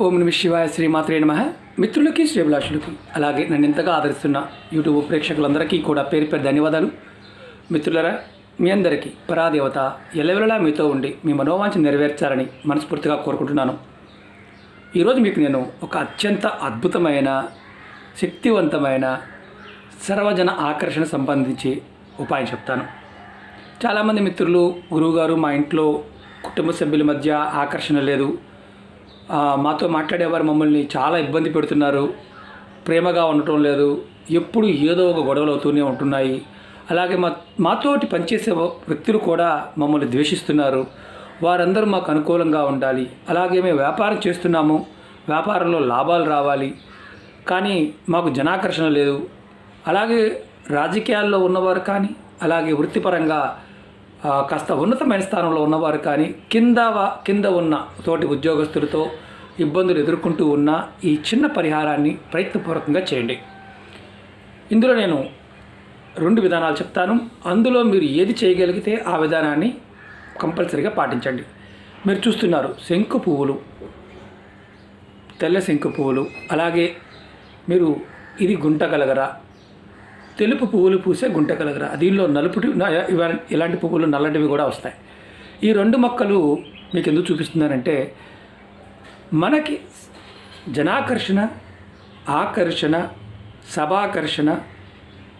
ఓం నమ శివాయ శ్రీమాత్రే నమ. మిత్రులకి శ్రీభిలాషులకి అలాగే నన్ను ఇంతగా ఆదరిస్తున్న యూట్యూబ్ ప్రేక్షకులందరికీ కూడా పేరు పేరు ధన్యవాదాలు. మిత్రులరా మీ అందరికీ పరాదేవత ఎల్లవెల్లలా మీతో ఉండి మీ మనోవాంఛ నెరవేర్చాలని మనస్ఫూర్తిగా కోరుకుంటున్నాను. ఈరోజు మీకు నేను ఒక అత్యంత అద్భుతమైన శక్తివంతమైన సర్వజన ఆకర్షణ సంబంధించి ఉపాయం చెప్తాను. చాలామంది మిత్రులు గురువుగారు మా ఇంట్లో కుటుంబ సభ్యుల మధ్య ఆకర్షణ లేదు. మాతో మాట్లాడేవారు మమ్మల్ని చాలా ఇబ్బంది పెడుతున్నారు. ప్రేమగా ఉండటం లేదు. ఎప్పుడు ఏదో ఒక గొడవలు అవుతూనే ఉంటున్నాయి. అలాగే మా మాతోటి పనిచేసే వ్యక్తులు కూడా మమ్మల్ని ద్వేషిస్తున్నారు. వారందరూ మాకు అనుకూలంగా ఉండాలి. అలాగే మేము వ్యాపారం చేస్తున్నాము. వ్యాపారంలో లాభాలు రావాలి. కానీ మాకు జనాకర్షణ లేదు. అలాగే రాజకీయాల్లో ఉన్నవారు కానీ అలాగే వృత్తిపరంగా కాస్త ఉన్నతమైన స్థానంలో ఉన్నవారు కానీ కింద కింద ఉన్న తోటి ఉద్యోగస్తులతో ఇబ్బందులు ఎదుర్కొంటూ ఉన్న ఈ చిన్న పరిహారాన్ని ప్రయత్నపూర్వకంగా చేయండి. ఇందులో నేను రెండు విధానాలు చెప్తాను. అందులో మీరు ఏది చేయగలిగితే ఆ విధానాన్ని కంపల్సరీగా పాటించండి. మీరు చూస్తున్నారు శంకు పువ్వులు తెల్ల శంకు పువ్వులు అలాగే మీరు ఇది గుంటగలగరా తెలుపు పువ్వులు పూసే గుంటగలగరా దీనిలో నలుపుటి ఇలాంటి పువ్వులు నల్లటివి కూడా వస్తాయి. ఈ రెండు మొక్కలు మీకు ఎందుకు చూపిస్తున్నానంటే మనకి జనాకర్షణ ఆకర్షణ సభాకర్షణ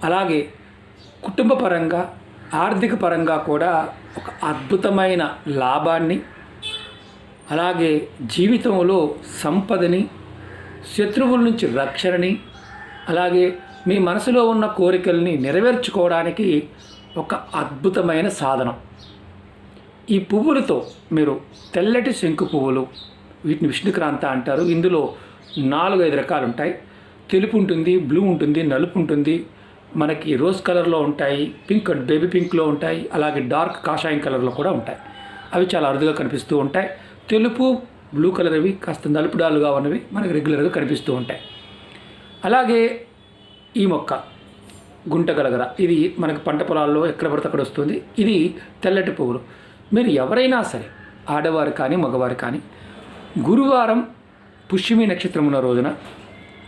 అలాగే కుటుంబ పరంగా ఆర్థిక పరంగా కూడా ఒక అద్భుతమైన లాభాన్ని అలాగే జీవితంలో సంపదని శత్రువుల నుంచి రక్షణని అలాగే మీ మనసులో ఉన్న కోరికల్ని నెరవేర్చుకోవడానికి ఒక అద్భుతమైన సాధనం. ఈ పువ్వులతో మీరు తెల్లటి శంకు పువ్వులు వీటిని విష్ణుక్రాంత అంటారు. ఇందులో నాలుగు ఐదు రకాలు ఉంటాయి తెలుపు ఉంటుంది బ్లూ ఉంటుంది నలుపు ఉంటుంది. మనకి రోజ్ కలర్లో ఉంటాయి పింక్ అండ్ బేబీ పింక్లో ఉంటాయి అలాగే డార్క్ కాషాయం కలర్లో కూడా ఉంటాయి. అవి చాలా అరుదుగా కనిపిస్తూ ఉంటాయి. తెలుపు బ్లూ కలర్ అవి కాస్త నలుపుడాలుగా ఉన్నవి మనకి రెగ్యులర్గా కనిపిస్తూ ఉంటాయి. అలాగే ఈ మొక్క గుంటగలగర ఇది మనకి పంట పొలాల్లో ఎక్కడ పడితే అక్కడ వస్తుంది. ఇది తెల్లటి పువ్వులు. మీరు ఎవరైనా సరే ఆడవారు కానీ మగవారు కానీ గురువారం పుష్యమి నక్షత్రం ఉన్న రోజున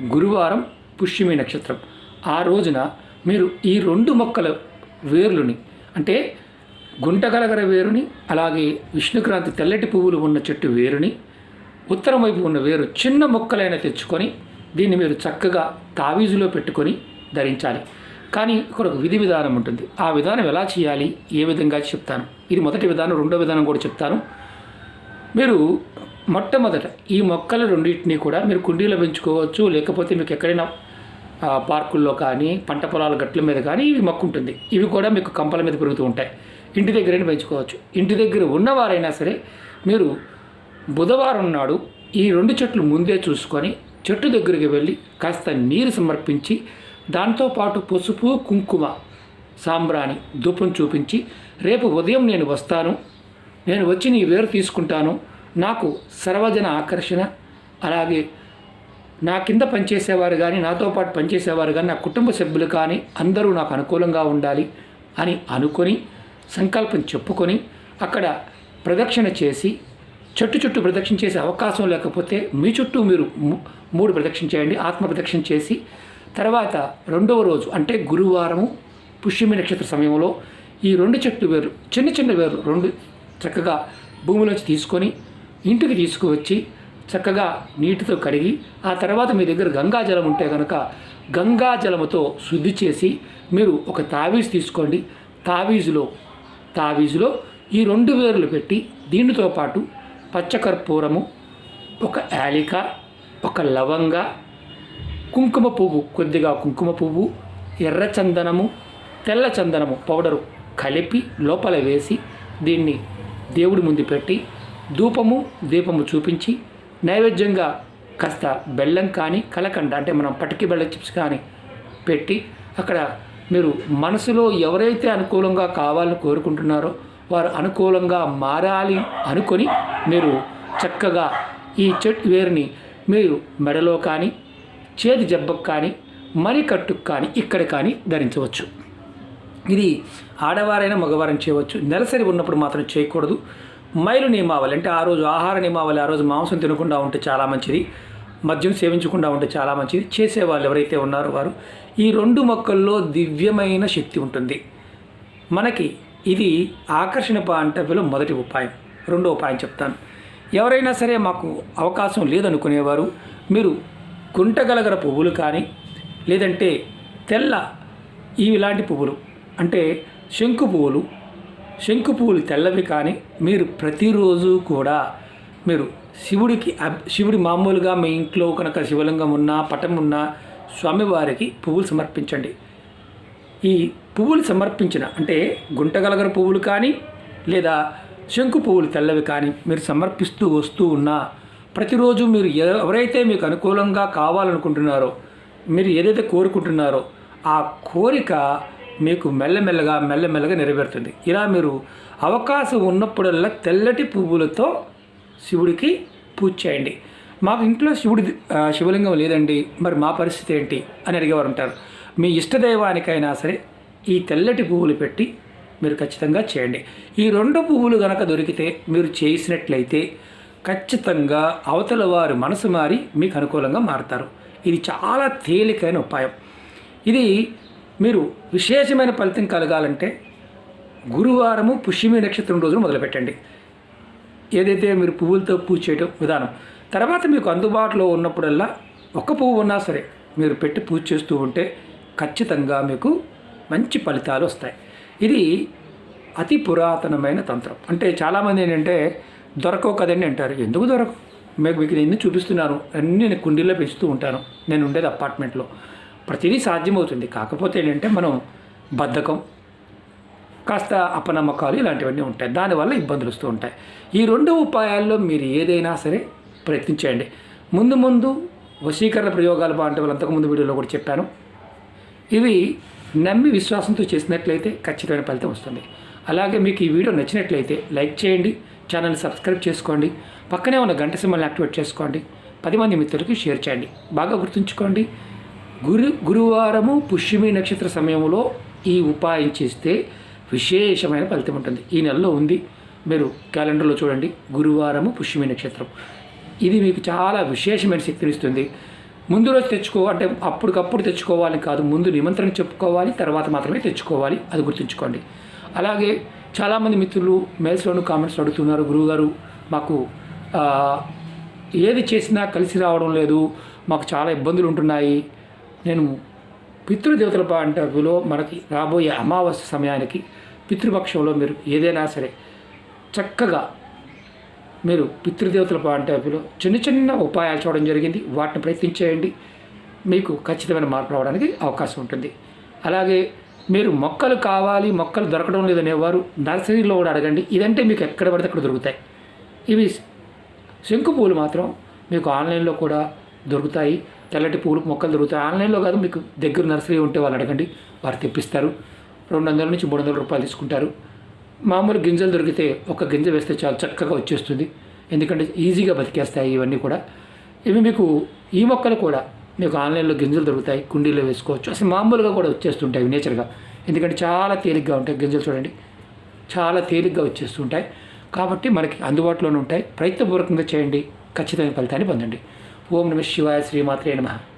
గురువారం పుష్యమి నక్షత్రం ఆ రోజున మీరు ఈ రెండు మొక్కల వేర్లుని అంటే గుంటగలగర వేరుని అలాగే విష్ణుక్రాంతి తెల్లటి పువ్వులు ఉన్న చెట్టు వేరుని ఉత్తరం వైపు ఉన్న వేరు చిన్న మొక్కలైనా తెచ్చుకొని దీన్ని మీరు చక్కగా తావీజులో పెట్టుకొని ధరించాలి. కానీ ఇక్కడ ఒక విధి విధానం ఉంటుంది. ఆ విధానం ఎలా చేయాలి? ఏ విధంగా చెప్తాను. ఇది మొదటి విధానం రెండో విధానం కూడా చెప్తాను. మీరు మొట్టమొదట ఈ మొక్కలు రెండింటినీ కూడా మీరు కుండీలో పెంచుకోవచ్చు. లేకపోతే మీకు ఎక్కడైనా పార్కుల్లో కానీ పంట పొలాల గట్ల మీద కానీ ఇవి మొక్క ఉంటుంది. ఇవి కూడా మీకు కంపల మీద పెరుగుతూ ఉంటాయి. ఇంటి దగ్గరైనా పెంచుకోవచ్చు. ఇంటి దగ్గర ఉన్నవారైనా సరే మీరు బుధవారం నాడు ఈ రెండు చెట్లు ముందే చూసుకొని చెట్టు దగ్గరికి వెళ్ళి కాస్త నీరు సమర్పించి దాంతోపాటు పసుపు కుంకుమ సాంబ్రాణి ధూపం చూపించి రేపు ఉదయం నేను వస్తాను. నేను వచ్చి నీ వేరు తీసుకుంటాను. నాకు సర్వజన ఆకర్షణ. అలాగే నా కింద పనిచేసేవారు కానీ నాతో పాటు పనిచేసేవారు కానీ నా కుటుంబ సభ్యులు కానీ అందరూ నాకు అనుకూలంగా ఉండాలి అని అనుకొని సంకల్పం చెప్పుకొని అక్కడ ప్రదక్షిణ చేసి చెట్టు చుట్టూ ప్రదక్షిణ చేసే అవకాశం లేకపోతే మీ చుట్టూ మీరు మూడు ప్రదక్షిణ చేయండి ఆత్మ ప్రదక్షిణ చేసి తర్వాత రెండవ రోజు అంటే గురువారము పుష్యమి నక్షత్ర సమయంలో ఈ రెండు చెట్టు వేరు చిన్న చిన్న వేరు రెండు చక్కగా భూమిలోంచి తీసుకొని ఇంటికి తీసుకువచ్చి చక్కగా నీటితో కడిగి ఆ తర్వాత మీ దగ్గర గంగాజలం ఉంటే కనుక గంగాజలముతో శుద్ధి చేసి మీరు ఒక తావీజు తీసుకోండి. తావీజులో తావీజులో ఈ రెండు వేర్లు పెట్టి దీనితో పాటు పచ్చకర్పూరము ఒక యాలిక ఒక లవంగ కుంకుమ పువ్వు కొద్దిగా కుంకుమ పువ్వు ఎర్ర చందనము తెల్ల చందనము పౌడరు కలిపి లోపల వేసి దీన్ని దేవుడి ముందు పెట్టి ధూపము దీపము చూపించి నైవేద్యంగా కాస్త బెల్లం కానీ కలకండ అంటే మనం పటికి బెల్లం చిప్స్ కానీ పెట్టి అక్కడ మీరు మనసులో ఎవరైతే అనుకూలంగా కావాలని కోరుకుంటున్నారో వారు అనుకూలంగా మారాలి అనుకొని మీరు చక్కగా ఈ చెట్టు వేరుని మీరు మెడలో కానీ చేతి జబ్బకు కానీ మణి కట్టుకు కానీ ఇక్కడ కానీ ధరించవచ్చు. ఇది ఆడవారైనా మగవారైనా చేయవచ్చు. నెలసరి ఉన్నప్పుడు మాత్రం చేయకూడదు. మైలు నియమావళి అంటే ఆ రోజు ఆహార నియమావళి ఆ రోజు మాంసం తినకుండా ఉంటే చాలా మంచిది. మద్యం సేవించకుండా ఉంటే చాలా మంచిది. చేసేవాళ్ళు ఎవరైతే ఉన్నారో వారు ఈ రెండు మొక్కల్లో దివ్యమైన శక్తి ఉంటుంది. మనకి ఇది ఆకర్షణ పాంటవిలో మొదటి ఉపాయం. రెండో ఉపాయం చెప్తాను. ఎవరైనా సరే మాకు అవకాశం లేదనుకునేవారు మీరు గుంటగలగర పువ్వులు కానీ లేదంటే తెల్ల ఇలాంటి పువ్వులు అంటే శంకు పువ్వులు శంకు పువ్వులు తెల్లవి కానీ మీరు ప్రతిరోజు కూడా మీరు శివుడికి శివుడి మామూలుగా మీ ఇంట్లో కనుక శివలింగం ఉన్నా పటం ఉన్నా స్వామివారికి పువ్వులు సమర్పించండి. ఈ పువ్వులు సమర్పించిన అంటే గుంటగలగర పువ్వులు కానీ లేదా శంకు పువ్వులు తెల్లవి కానీ మీరు సమర్పిస్తూ వస్తూ ఉన్నా ప్రతిరోజు మీరు ఎవరైతే మీకు అనుకూలంగా కావాలనుకుంటున్నారో మీరు ఏదైతే కోరుకుంటున్నారో ఆ కోరిక మీకు మెల్లమెల్లగా మెల్లమెల్లగా నెరవేరుతుంది. ఇలా మీరు అవకాశం ఉన్నప్పుడల్లా తెల్లటి పువ్వులతో శివుడికి పూజ చేయండి. మాకు ఇంట్లో శివుడి శివలింగం లేదండి. మరి మా పరిస్థితి ఏంటి? అని అడిగేవారు ఉంటారు. మీ ఇష్టదైవానికైనా సరే ఈ తెల్లటి పువ్వులు పెట్టి మీరు ఖచ్చితంగా చేయండి. ఈ రెండు పువ్వులు కనుక దొరికితే మీరు చేసినట్లయితే ఖచ్చితంగా అవతల వారి మనసు మారి మీకు అనుకూలంగా మారుతారు. ఇది చాలా తేలికైన ఉపాయం. ఇది మీరు విశేషమైన ఫలితం కలగాలంటే గురువారము పుష్యమి నక్షత్రం రోజున మొదలుపెట్టండి. ఏదైతే మీరు పువ్వులతో పూజ చేయడం విధానం తర్వాత మీకు అందుబాటులో ఉన్నప్పుడల్లా ఒక్క పువ్వు ఉన్నా సరే మీరు పెట్టి పూజ చేస్తూ ఉంటే ఖచ్చితంగా మీకు మంచి ఫలితాలు వస్తాయి. ఇది అతి పురాతనమైన తంత్రం. అంటే చాలామంది ఏంటంటే దొరకవు కదండి అంటారు. ఎందుకు దొరకవు? మీకు మీకు ఎన్ని చూపిస్తున్నాను. అన్నీ నేను కుండీల్లో పెంచుతూ ఉంటాను. నేను ఉండేది అపార్ట్మెంట్లో. ప్రతిదీ సాధ్యమవుతుంది. కాకపోతే ఏంటంటే మనం బద్ధకం కాస్త అపనమ్మకాలు ఇలాంటివన్నీ ఉంటాయి. దానివల్ల ఇబ్బందులు వస్తూ ఉంటాయి. ఈ రెండు ఉపాయాల్లో మీరు ఏదైనా సరే ప్రయత్నించండి ముందు ముందు వశీకరణ ప్రయోగాలు బాగుంటే అంతకుముందు వీడియోలో కూడా చెప్పాను. ఇవి నమ్మి విశ్వాసంతో చేసినట్లయితే ఖచ్చితమైన ఫలితం వస్తుంది. అలాగే మీకు ఈ వీడియో నచ్చినట్లయితే లైక్ చేయండి ఛానల్ సబ్స్క్రైబ్ చేసుకోండి పక్కనే ఉన్న గంట సింబల్ని యాక్టివేట్ చేసుకోండి పది మంది మిత్రులకి షేర్ చేయండి. బాగా గుర్తుంచుకోండి గురు గురువారము పుష్యమి నక్షత్ర సమయంలో ఈ ఉపాయం చేస్తే విశేషమైన ఫలితం ఉంటుంది. ఈ నెలలో ఉంది. మీరు క్యాలెండర్లో చూడండి. గురువారము పుష్యమి నక్షత్రం. ఇది మీకు చాలా విశేషమైన శక్తిని ఇస్తుంది. ముందు రోజు తెచ్చుకో అంటే అప్పటికప్పుడు తెచ్చుకోవాలి కాదు ముందు నిమంత్రణ చెప్పుకోవాలి తర్వాత మాత్రమే తెచ్చుకోవాలి అది గుర్తుంచుకోండి. అలాగే చాలామంది మిత్రులు మెయిల్స్లోను కామెంట్స్ అడుగుతున్నారు గురువుగారు మాకు ఏది చేసినా కలిసి రావడం లేదు మాకు చాలా ఇబ్బందులు ఉంటున్నాయి. నేను పితృదేవతల పంటలో మనకి రాబోయే అమావాస్య సమయానికి పితృపక్షంలో మీరు ఏదైనా సరే చక్కగా మీరు పితృదేవతల పాంటలో చిన్న చిన్న ఉపాయాలు చూడడం జరిగింది. వాటిని ప్రయత్నించేయండి మీకు ఖచ్చితమైన మార్పు రావడానికి అవకాశం ఉంటుంది. అలాగే మీరు మొక్కలు కావాలి మొక్కలు దొరకడం లేదనేవారు నర్సరీలో కూడా అడగండి. ఇదంటే మీకు ఎక్కడ పడితే అక్కడ దొరుకుతాయి. ఇవి శంకు పూలు మాత్రం మీకు ఆన్లైన్లో కూడా దొరుకుతాయి. తెల్లటి పూలు మొక్కలు దొరుకుతాయి. ఆన్లైన్లో కాదు మీకు దగ్గర నర్సరీ ఉంటే వాళ్ళు అడగండి. వారు తెప్పిస్తారు. రెండు వందల నుంచి మూడు వందల రూపాయలు తీసుకుంటారు. మామూలు గింజలు దొరికితే ఒక గింజ వేస్తే చాలా చక్కగా వచ్చేస్తుంది. ఎందుకంటే ఈజీగా బతికేస్తాయి ఇవన్నీ కూడా. ఇవి మీకు ఈ మొక్కలు కూడా మీకు ఆన్లైన్లో గింజలు దొరుకుతాయి. కుండీలో వేసుకోవచ్చు. అసలు మామూలుగా కూడా వచ్చేస్తుంటాయి నేచర్గా. ఎందుకంటే చాలా తేలిగ్గా ఉంటాయి గింజలు చూడండి. చాలా తేలిగ్గా వచ్చేస్తుంటాయి. కాబట్టి మనకి అందుబాటులోనే ఉంటాయి. ప్రయత్నపూర్వకంగా చేయండి. ఖచ్చితమైన ఫలితాన్ని పొందండి. ఓం నమ శివాయ శ్రీమాత్రే నమః.